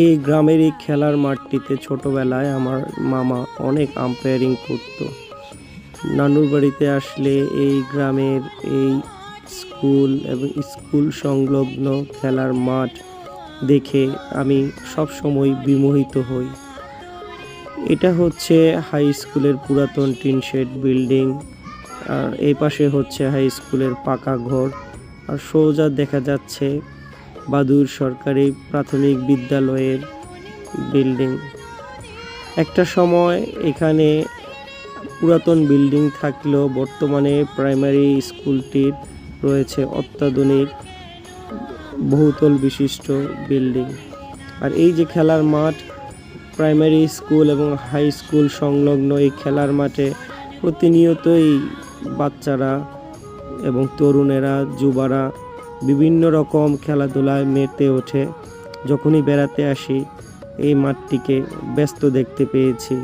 এই গ্রামের এই খেলার মাঠটিতে ছোটবেলায় আমার মামা অনেক আম্পায়ারিং করত। নানুর বাড়িতে আসলে এই গ্রামের এই স্কুল এবং স্কুল সংলগ্ন খেলার মাঠ দেখে আমি সব সময় বিমোহিত হই। এটা হচ্ছে হাই স্কুলের পুরাতন টিন শেড বিল্ডিং, আর এই পাশে হচ্ছে হাই স্কুলের পাকা ঘর, আর সোজা দেখা যাচ্ছে বাদুর সরকারি প্রাথমিক বিদ্যালয়ের বিল্ডিং। একটা সময় এখানে পুরাতন বিল্ডিং থাকলেও বর্তমানে প্রাইমারি স্কুলটির রয়েছে অত্যাধুনিক, বহুতল বিশিষ্ট বিল্ডিং। আর এই যে খেলার মাঠ, প্রাইমারি স্কুল এবং হাই স্কুল সংলগ্ন এই খেলার মাঠে প্রতিনিয়তই বাচ্চারা এবং তরুণেরা, যুবারা বিভিন্ন রকম খেলাধুলায় মেতে ওঠে। যখনই বেড়াতে আসি এই মাঠটিকে ব্যস্ত দেখতে পেয়েছি।